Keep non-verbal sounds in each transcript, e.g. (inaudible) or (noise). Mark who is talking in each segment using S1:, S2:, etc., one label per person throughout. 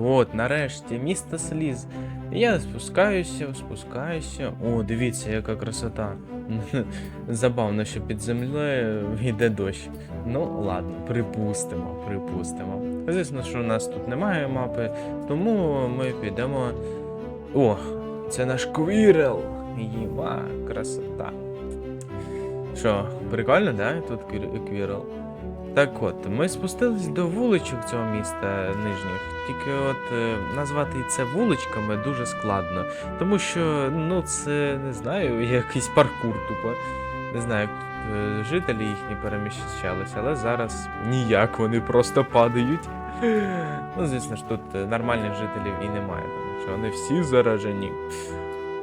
S1: От, нарешті, місто сліз. Я спускаюся, спускаюся. О, дивіться, яка красота. (laughs) Забавно, що під землею йде дощ. Ну, ладно, припустимо, припустимо. Звісно, що у нас тут немає мапи, тому ми підемо. О, це наш квірел. Єва, красота. Що, прикольно, да? Тут квір- квірел. Так от, ми спустились до вуличок цього міста нижніх. Тільки от е, назвати це вуличками дуже складно. Тому що, ну, це не знаю, (laughs) якийсь паркур тупо. Не знаю, як е, жителі їхні переміщалися, але зараз ніяк вони просто падають. (laughs) Ну, звісно ж, тут е, нормальних жителів і немає, тому що вони всі заражені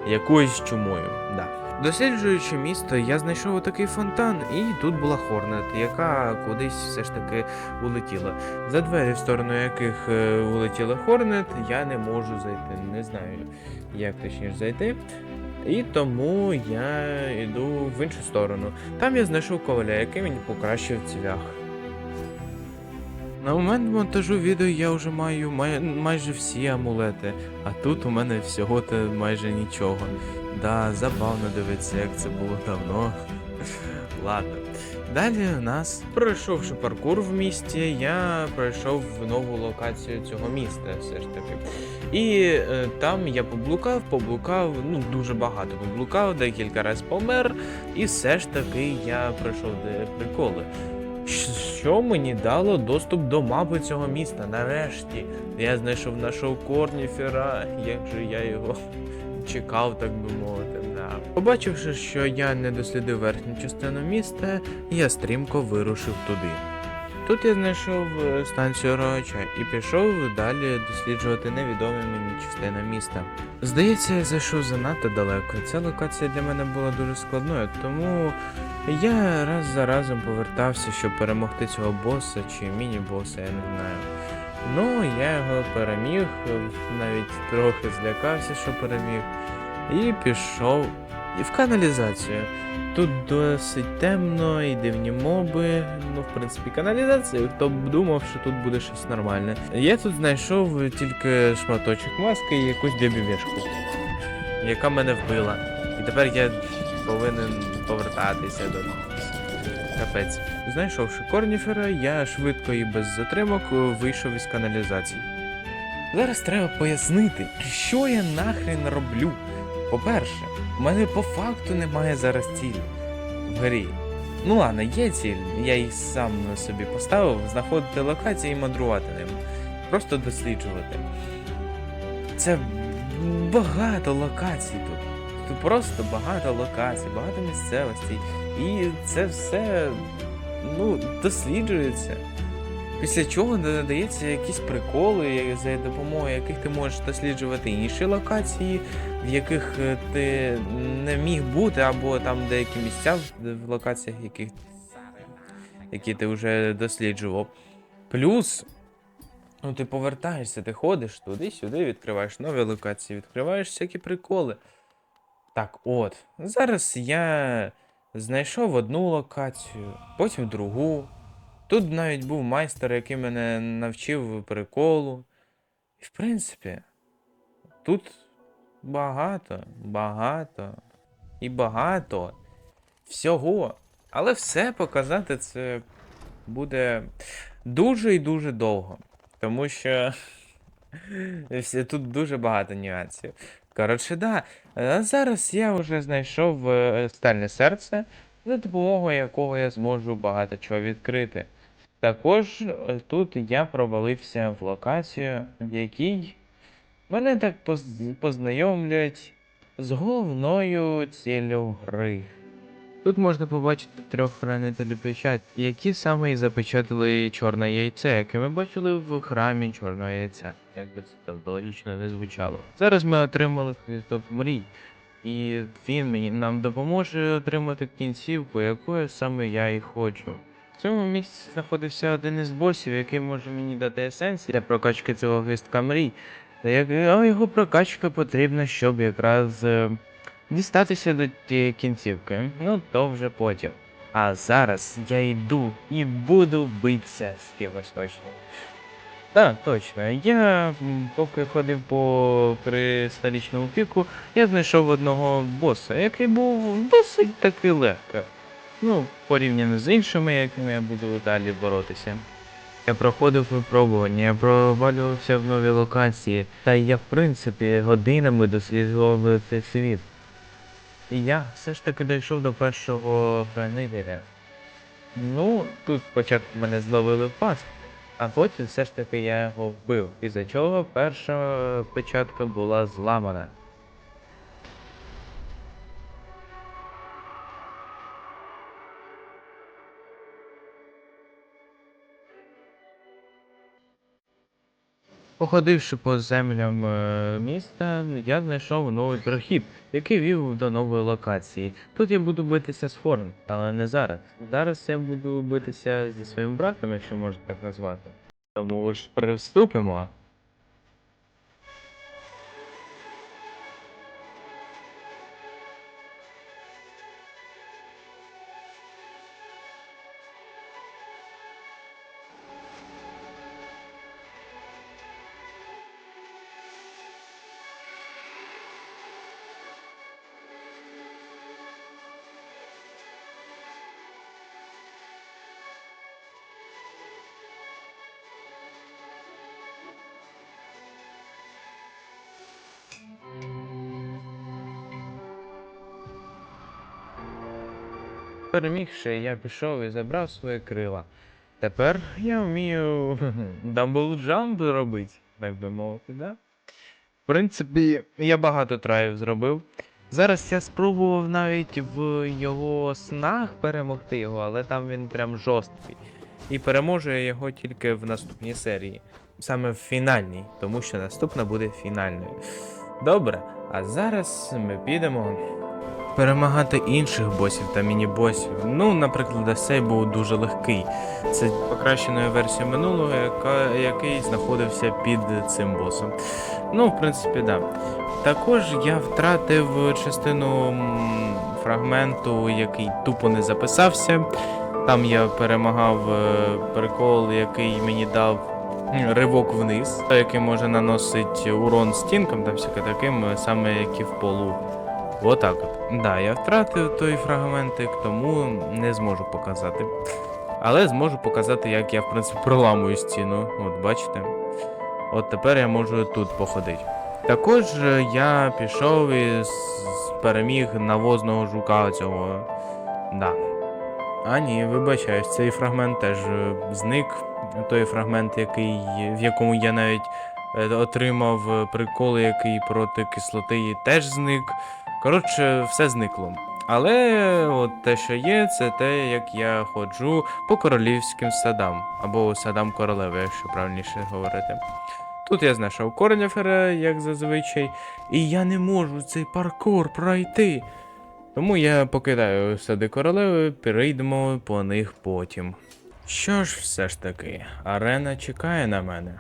S1: якоюсь чумою. Да. Досліджуючи місто, я знайшов такий фонтан, і тут була Хорнет, яка кудись все ж таки улетіла. За двері, в сторону яких е, улетіла Хорнет, я не можу зайти. Не знаю, як точніше зайти. І тому я йду в іншу сторону. Там я знайшов коваля, який мені покращив цвях. На момент монтажу відео я вже маю май... майже всі амулети, а тут у мене всього то майже нічого. Да, забавно дивитися, як це було давно. (laughs) Ладно. Далі у нас, пройшовши паркур в місті, я пройшов в нову локацію цього міста, все ж таки. І е, там я поблукав, поблукав, ну дуже багато поблукав, декілька разів помер, і все ж таки я пройшов де приколи. Що мені дало доступ до мапи цього міста? Нарешті я знайшов нашого Корніфера, як же я його (laughs) чекав, так би мовити. Да. Побачивши, що я не дослідив верхню частину міста, я стрімко вирушив туди. Тут я знайшов е, станцію Рогача і пішов далі досліджувати невідомі мені частини міста. Здається, я зайшов занадто далеко. Ця локація для мене була дуже складною, тому я раз за разом повертався, щоб перемогти цього боса чи міні-боса, я не знаю. Ну, я його переміг, навіть трохи злякався, що переміг, і пішов і в каналізацію. Тут досить темно і дивні моби. Ну, в принципі, каналізація. Хто б думав, що тут буде щось нормальне. Я тут знайшов тільки шматочок маски і якусь дебівешку, яка мене вбила. І тепер я повинен повертатися до капець. Знайшовши корніфера, я швидко і без затримок вийшов із каналізації. Зараз треба пояснити, що я нахрен роблю. По-перше, у мене по факту немає зараз цілі в грі. Ну ладно, є ціль, я їх сам собі поставив, знаходити локації і мандрувати ним. Просто досліджувати. Це багато локацій тут. Тут просто багато локацій, багато місцевостей. І це все ну, досліджується. Після чого додається якісь приколи, за допомогою яких ти можеш досліджувати інші локації, в яких е, ти не міг бути, або там деякі місця в локаціях, яких, які ти вже досліджував. Плюс, ну ти повертаєшся, ти ходиш туди-сюди, відкриваєш нові локації, відкриваєш всякі приколи. Так, от, зараз я знайшов одну локацію, потім другу. Тут навіть був майстер, який мене навчив приколу. І в принципі, тут багато, багато і багато всього. Але все показати це буде дуже і дуже довго. Тому що (laughs) тут дуже багато нюансів. Коротше, да. А зараз я вже знайшов е, стальне серце, за допомогою якого я зможу багато чого відкрити. Також е, тут я провалився в локацію, в якій мене так поз- познайомлять з головною ціллю гри. Тут можна побачити трьох хранителів печать, які саме і запечатали чорне яйце, яке ми бачили в храмі чорного яйця. Як би це так логічно не звучало. Зараз ми отримали хвісток мрій, і він нам допоможе отримати кінцівку, якою саме я і хочу. В цьому місці знаходився один із босів, який може мені дати есенцію для прокачки цього гвістка мрій. Та як а його прокачка потрібна, щоб якраз е, дістатися до тієї кінцівки. Ну, то вже потім. А зараз я йду і буду битися з кимось точно. Так, точно. Я поки ходив по кристалічному піку, я знайшов одного боса, який був досить таки легко. Ну, порівняно з іншими, якими я буду далі боротися. Я проходив випробування, я провалювався в нові локації, та я, в принципі, годинами досліджував цей світ. І я все ж таки дійшов до першого хранителя. Ну, тут спочатку мене зловили в пас, а потім все ж таки я його вбив. Із-за чого перша печатка була зламана. Походивши по землям е, міста, я знайшов новий прохід, який вів до нової локації. Тут я буду битися з Форн, але не зараз. Зараз я буду битися зі своїм братом, якщо можна так назвати. Тому ж приступимо. Перемігши, я пішов і забрав свої крила. Тепер я вмію (laughs) дамблджамп робити, так би мовити, да? В принципі, я багато траїв зробив. Зараз я спробував навіть в його снах перемогти його, але там він прям жорсткий. І переможу я його тільки в наступній серії. Саме в фінальній, тому що наступна буде фінальною. Добре, а зараз ми підемо перемагати інших босів та міні-босів. Ну, наприклад, цей був дуже легкий. Це покращеною версією минулого, яка, який знаходився під цим босом. Ну, в принципі, да. Також я втратив частину фрагменту, який тупо не записався. Там я перемагав е, прикол, який мені дав ривок вниз, який може наносити урон стінкам та всяке таким, саме як і в полу. Отак от. Да, я втратив той фрагментик, тому не зможу показати. Але зможу показати, як я, в принципі, проламую стіну. От бачите. От тепер я можу тут походити. Також е, я пішов і переміг навозного жука цього. Да. А ні, вибачаюсь, цей фрагмент теж е, зник. Той фрагмент, який, в якому я навіть е, отримав прикол, який проти кислоти, теж зник. Коротше, все зникло. Але от те, що є, це те, як я ходжу по королівським садам, або садам королеви, якщо правильніше говорити. Тут я знайшов Корнефера, як зазвичай, і я не можу цей паркур пройти. Тому я покидаю сади королеви, перейдемо по них потім. Що ж, все ж таки, арена чекає на мене.